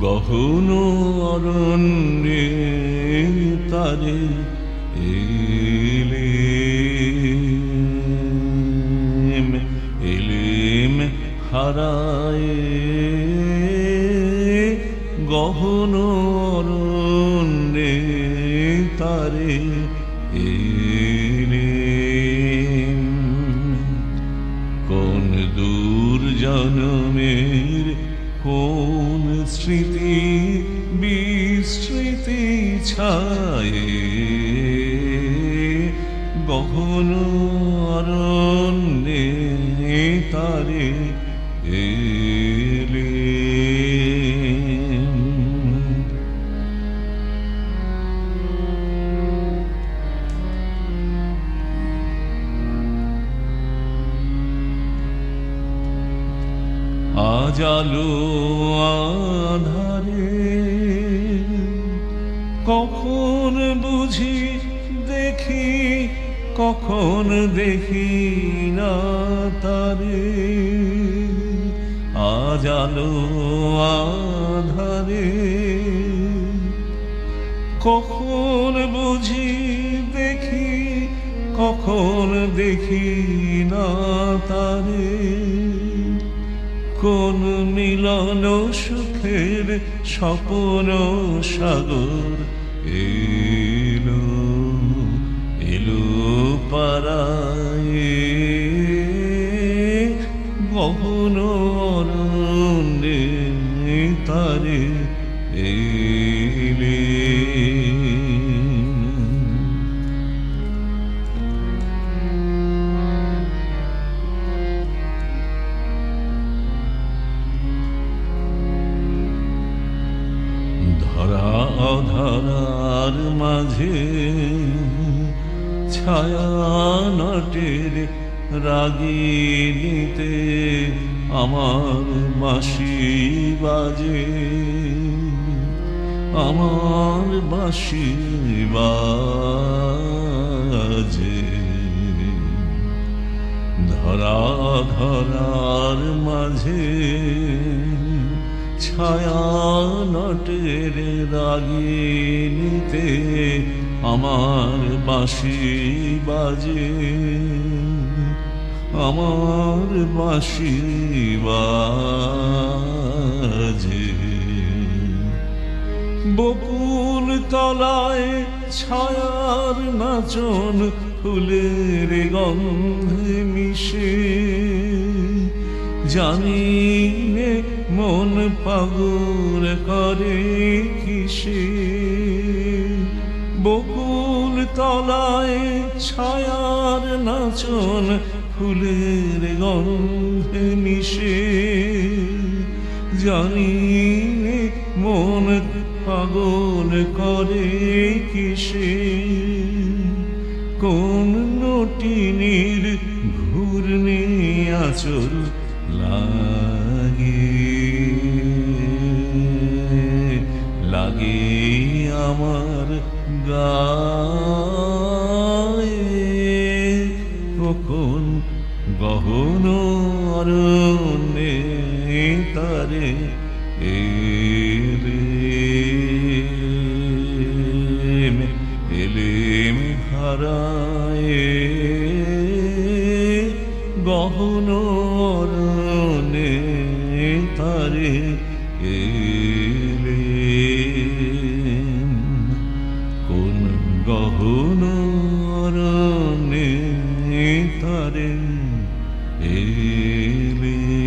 গহন অরণ্যে তারে এলেম এলেম হারায় গহন অরণ্যে তারে এলেম বিস্মৃতি ছায়ে গহন অরণ্যে তারে এলে আজ আলো আধারে। কখন বুঝি দেখি, কখন দেখি না তারে। আজ আলো আধারে। কখন বুঝি দেখি, কখন দেখি না তারে। কোন মিলন সুখের স্বপন সাগর? এলো এলো পারায় গহন তারে অধরার মাঝে ছায়া নটের রাগিনীতে আমার মাসি বাজে। আমার বাঁশি বাজে। ধরা ধরার মাঝে ছায়া নটের রাগিনীতে আমার বাঁশি বাজে। আমার বাঁশি বাজে। বকুল তলায় ছায়ার নাচন ফুলের গন্ধে মিশে। জানি মন পাগল করে কিসে? বকুল তলায় ছায়ার নাচন ফুলের গন্ধে মিশে। জানি মন পাগল করে কিসে? কোন নটিনীর ঘূর্ণি আচল লাগে? লাগে আমার গায়ে। কখন গহন অরণ্যে তারে এলেম এলেম হারায়। গহন অরণ্যে তারে এ করুণ তারে এলে